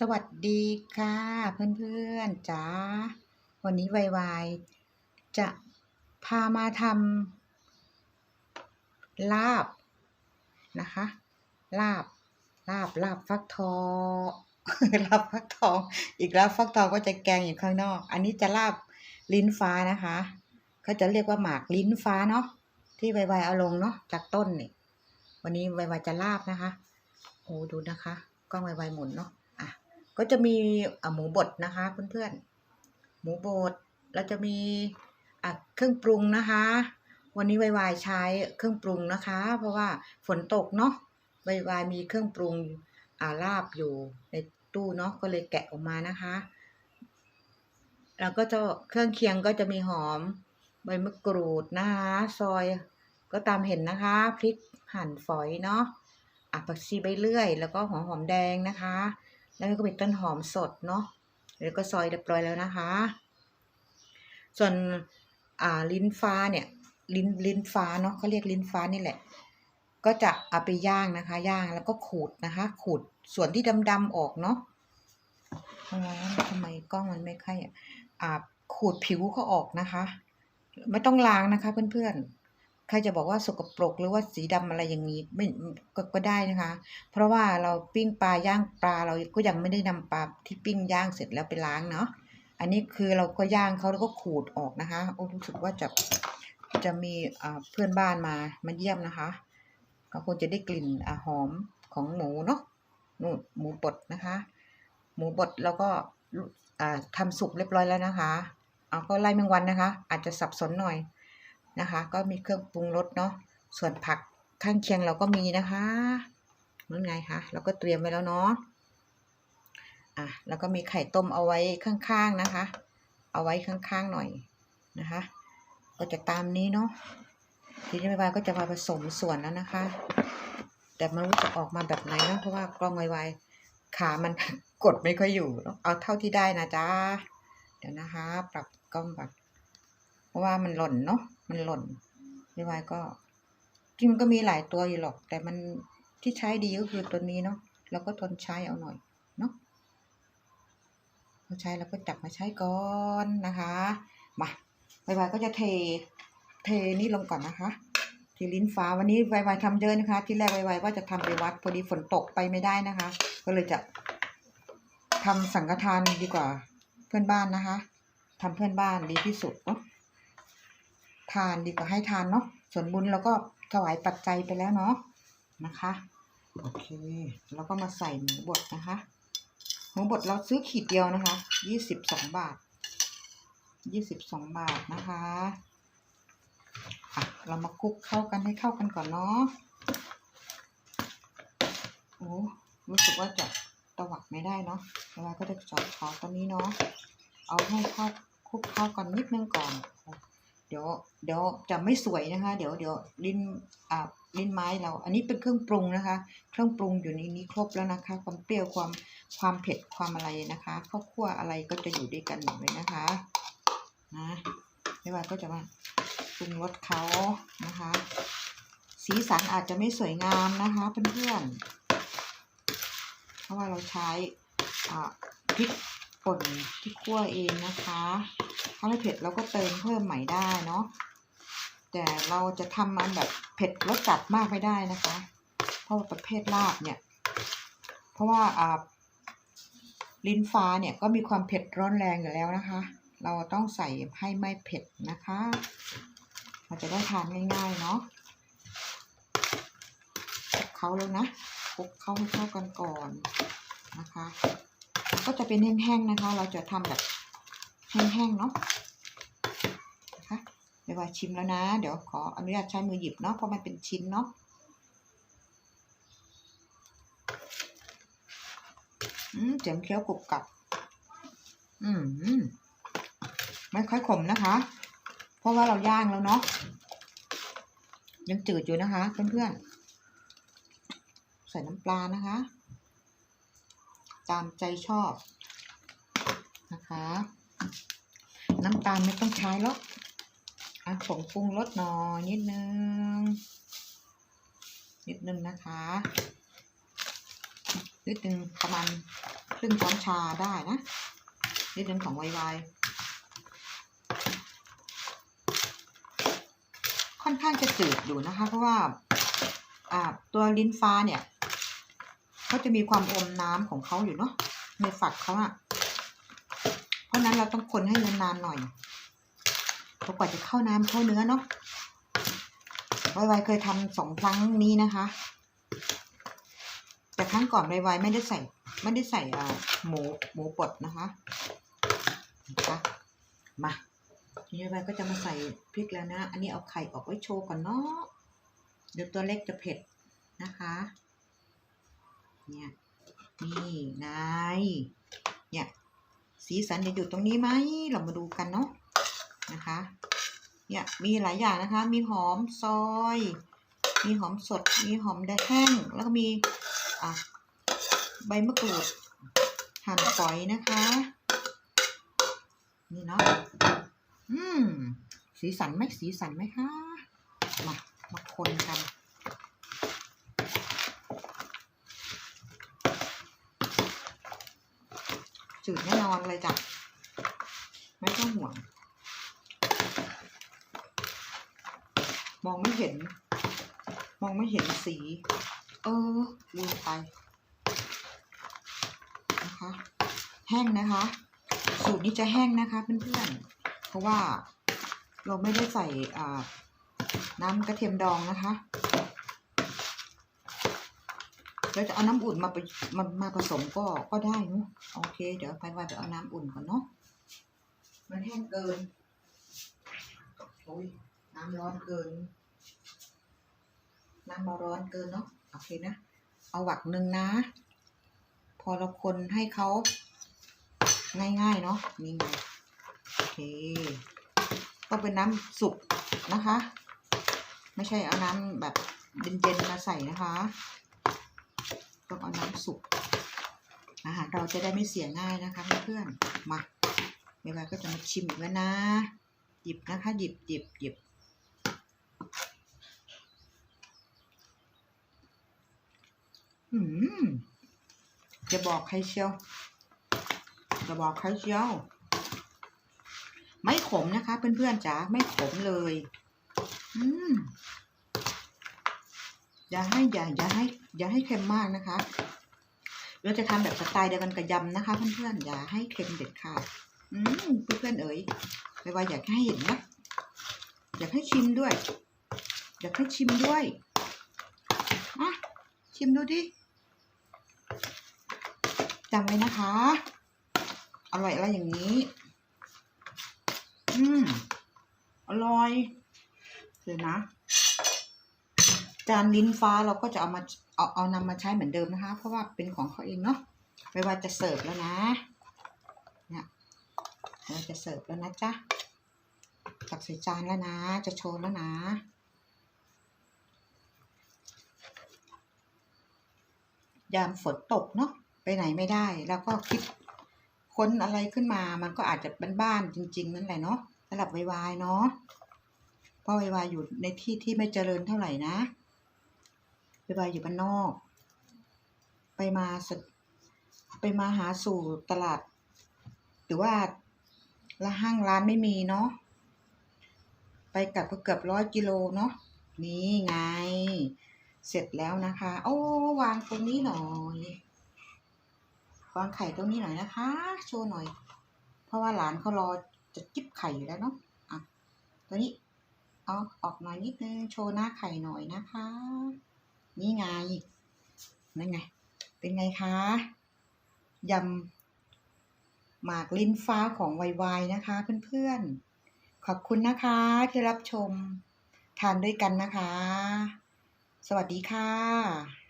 สวัสดีค่ะ เพื่อนๆจ้าวันนี้วายวายจะพามาทำลาบนะคะ ลาบลาบลาบฟักทองลาบฟักทอง อีกลาบฟักทองก็จะแกงอยู่ข้างนอก อันนี้จะลาบลิ้นฟ้านะคะเขาจะเรียกว่าหมากลิ้นฟ้าเนาะที่วายวายเอาลงเนาะจากต้นนี่วันนี้วายวายจะลาบนะคะโอ้ดูนะคะกล้องวายวายหมุนเนาะ ก็จะมีะหมูบดนะคะเพื่อนๆหมูบดแล้วจะมีะเครื่องปรุงนะคะ วันนี้วายวายใช้เครื่องปรุงนะคะ เพราะว่าฝนตกเนาะวายวายมีเครื่องปรุงอาลาบอยู่ในตู้เนาะก็เลยแกะออกมานะคะ แล้วก็จะเครื่องเคียงก็จะมีหอมใบมะกรูดนะคะซอยก็ตามเห็นนะคะพริกหั่นฝอยเนาะอะผักชีใบเลื่อย แล้วก็หัวหอมแดงนะคะ แล้วก็เป็นต้นหอมสดเนาะแล้วก็ซอยเรียบร้อยแล้วนะคะ ส่วนอ่าลิ้นฟ้าเนี่ยลิ้นลิ้นฟ้าเนาะเขาเรียกลิ้นฟ้านี่แหละ ก็จะเอาไปย่างนะคะ ย่างแล้วก็ขูดนะคะ ขูดส่วนที่ดำๆออกเนาะทำไมทำไมกล้องมันไม่ค่อยอ่าขูดผิวเขาออกนะคะ ไม่ต้องล้างนะคะเพื่อนๆ ใครจะบอกว่าสกปรกหรือว่าสีดำอะไรอย่างนี้ไม่กก็ได้นะคะ เพราะว่าเราปิ้งปลาย่างปลาเราก็ยังไม่ได้นำปลาที่ปิ้งย่างเสร็จแล้วไปล้างเนาะอันนี้คือเราก็ย่างเขาแล้วก็ขูดออกนะคะโอ้รู้สึกว่าจะจะมีเพื่อนบ้านมามาเยี่ยมนะคะก็คงจะได้กลิ่นอหอมของหมูเนาะนู่นหมูบดนะคะ หมูบดแล้วก็อ่าทำสุกเรียบร้อยแล้วนะคะ เอาก็ไล่แมงวันนะคะ อาจจะสับสนหน่อย นะคะ ก็มีเครื่องปรุงรสเนาะส่วนผักข้างเคียงเราก็มีนะคะนั่นไงคะเราก็เตรียมไว้แล้วเนาะอะแล้วก็มีไข่ต้มเอาไว้ข้างๆนะคะ เอาไว้ข้างๆหน่อยนะคะ ก็จะตามนี้เนาะทีนี้ไม่วายก็จะมาผสมส่วนแล้วนะคะ แต่ไม่รู้จะออกมาแบบไหนเนาะเพราะว่ากล้องไวๆขามันกดไม่ค่อยอยู่ เอาเท่าที่ได้นะจ๊ะเดี๋ยวนะคะ ปรับกล้องก่อนเพ ราะว่ามันหล่นเนาะมันหล่นไวๆก็จริงมันก็มีหลายตัวอยู่หรอก แต่มันที่ใช้ดีก็คือตัวนี้เนาะเราก็ทนใช้เอาหน่อยเนาะเราใช้แล้วก็จับมาใช้ก่อนนะคะมาไวๆก็จะเทเทนี่ลงก่อนนะคะ ทีลิ้นฟ้าวันนี้ไวๆทำเยอะนะคะ ที่แรกไวๆว่าจะทำไปวัดพอดีฝนตกไปไม่ได้นะคะ ก็เลยจะทำสังฆทานดีกว่าเพื่อนบ้านนะคะทำเพื่อนบ้านดีที่สุดเนาะ ทานดีกว่าให้ทานเนาะส่วนบุญเราก็ถวายปัจจัยไปแล้วเนาะนะคะโอเคแล้วก็มาใส่หมูบดนะคะหมูบดเราซื้อขีดเดียวนะคะยี่สิบสองบาทยี่สิบสองบาทนะคะอะเรามาคลุกเข้ากันให้เข้ากันก่อนเนาะโอ้รู้สึกว่าจะตวัดไม่ได้เนาะเวลาก็จะจอดขอตอนนี้เนาะเอาให้เข้าคลุกเข้ากันนิดนึงก่อนเเดี๋ยวเดี๋ยวจะไม่สวยนะคะ เดี๋ยวเดี๋ยวลิ้นอ่าลิ้นไม้เรา อันนี้เป็นเครื่องปรุงนะคะ เครื่องปรุงอยู่ในนี้ครบแล้วนะคะ ความเปรี้ยวความความเผ็ดความอะไรนะคะข้าวคั่วอะไรก็จะอยู่ด้วยกันหมดเลยนะคะนะไม่ว่าก็จะมาปรุงรสเขานะคะ สีสันอาจจะไม่สวยงามนะคะเพื่อนๆเพราะว่าเราใช้อ่าพริกป่นที่คั่วเองนะคะ ถ้าเผ็ดเราก็เติมเพิ่มใหม่ได้เนาะแต่เราจะทำมันแบบเผ็ดรสจัดมากไม่ได้นะคะ เพราะว่าประเภทลาบเนี่ย เพราะว่าอ่าลิ้นฟ้าเนี่ยก็มีความเผ็ดร้อนแรงอยู่แล้วนะคะ เราต้องใส่ให้ไม่เผ็ดนะคะ เราจะได้ทานง่ายๆเนาะคลุกเขาแล้วนะคลุกเข้าให้เข้ากันก่อนนะคะ ก็จะเป็นแห้งๆนะคะ เราจะทำแบบ แห้งๆเนาะนะคะเดี๋ยวว่าชิมแล้วนะ เดี๋ยวขออนุญาตใช้มือหยิบเนาะเพราะมันเป็นชิ้นเนาะอืมเสียงเคี้ยวกรุบกรับอืมไม่ค่อยขมนะคะ เพราะว่าเราย่างแล้วเนาะยังจืดอยู่นะคะ เพื่อนๆ ใส่น้ำปลานะคะ ตามใจชอบนะคะ น้ำตาลไม่ต้องใช้หรอกอะผงปรุงรสหน่อยนิดนึง นิดนึงนะคะ นิดนึงประมาณครึ่งช้อนชาได้นะ นิดนึงของไวไวค่อนข้างจะจืดอยู่นะคะ เพราะว่าอ่าตัวลิ้นฟ้าเนี่ยเขาจะมีความอมน้ำของเขาอยู่เนาะในฝักเขาอะ ราะนั้นเราต้องคนให้นานๆหน่อยเพราะกว่าจะเข้าน้ำเข้าเนื้อเนาะไวไวเคยทำสองครั้งนี้นะคะ แต่ครั้งก่อนไวไวไม่ได้ใส่ ไม่ได้ใส่หมูหมูบดนะคะนะคะมาทีนี้ไวก็จะมาใส่พริกแล้วนะ อันนี้เอาไข่ออกไว้โชว์ก่อนเนาะเดี๋ยวตัวเล็กจะเผ็ดนะคะ เนี่ย นี่นายเนี่ย สีสันจะอยู่ตรงนี้ไหมเรามาดูกันเนาะนะคะ เนี่ยมีหลายอย่างนะคะ มีหอมซอย มีหอมสด มีหอมแดงแห้ง แล้วก็มีอะใบมะกรูดหั่นฝอยนะคะ นี่เนาะอืมสีสันไหมสีสันไหมคะ มามาคนกัน จืดแน่นอนเลยจ้ะ ไม่ต้องห่วง มองไม่เห็น มองไม่เห็นสี เออลืมไป นะคะ แห้งนะคะ สูตรนี้จะแห้งนะคะเพื่อนๆ เพราะว่าเราไม่ได้ใส่น้ำกระเทียมดองนะคะ เราจะเอาน้ำอุ่นมาไปมามาผสมก็ก็ได้เนาะโอเค เดี๋ยวไปว่าไปเอาน้ำอุ่นก่อนเนาะมันแห้งเกินโอ้ยน้ำร้อนเกิน น้ำมาร้อนเกินเนาะโอเคนะ เอาหวักหนึ่งนะ พอเราคนให้เขาง่ายๆเนาะนี่ไงโอเคก็เป็นน้ำสุกนะคะ ไม่ใช่เอาน้ำแบบเย็นๆมาใส่นะคะ ต้องเอาน้ำสุกอาหารเราจะได้ไม่เสียง่ายนะคะเพื่อนๆมาเวลาก็จะมาชิมอีกแล้วนะ หยิบนะคะ หยิบหยิบหยิบอืมจะบอกใครเชียวจะบอกใครเชียวไม่ขมนะคะ เพื่อนๆจ๋าไม่ขมเลย อืม อย่าให้อย่าอย่าให้อย่าให้เค็มมากนะคะ เราจะทำแบบสไตล์เดียวกันกับยำนะคะ เพื่อนๆอย่าให้เค็มเด็ดขาดอืมเพื่อนๆเอ๋ยไม่ว่าอยากให้เห็นนะอยากให้ชิมด้วย อยากให้ชิมด้วยอะชิมดูดิจำไว้นะคะ อร่อยอะไรอย่างนี้ อืม อร่อยเดี๋ยวนะ จานลิ้นฟ้าเราก็จะเอามาเอาเอานำมาใช้เหมือนเดิมนะคะ เพราะว่าเป็นของเขาเองเนาะไม่ว่าจะเสิร์ฟแล้วนะเนี่ยเราจะเสิร์ฟแล้วนะจ๊ะตักใส่จานแล้วนะ จะโชว์แล้วนะยามฝนตกเนาะไปไหนไม่ได้ แล้วก็คิดค้นอะไรขึ้นมา มันก็อาจจะบ้านๆจริง ๆ นั่นแหละเนาะสำหรับวายๆเนาะเพราะวายๆอยู่ในที่ที่ไม่เจริญเท่าไหร่นะ วายอยู่บ้านนอก ไปมาไปมาหาสู่ตลาด หรือว่าละห้างร้านไม่มีเนาะไปกลับก็เกือบร้อยกิโลเนาะนี่ไง เสร็จแล้วนะคะ โอ้วางตรงนี้หน่อยวางไข่ตรงนี้หน่อยนะคะ โชว์หน่อย เพราะว่าหลานเขารอจะจิบไข่อยู่แล้วเนาะอะตัวนี้เอาออกหน่อยนิดนึงโชว์หน้าไข่หน่อยนะคะ นี่ไง นั่นไง เป็นไงคะ ยำหมากลิ้นฟ้าของไวๆนะคะเพื่อนๆ ขอบคุณนะคะที่รับชม ทานด้วยกันนะคะ สวัสดีค่ะ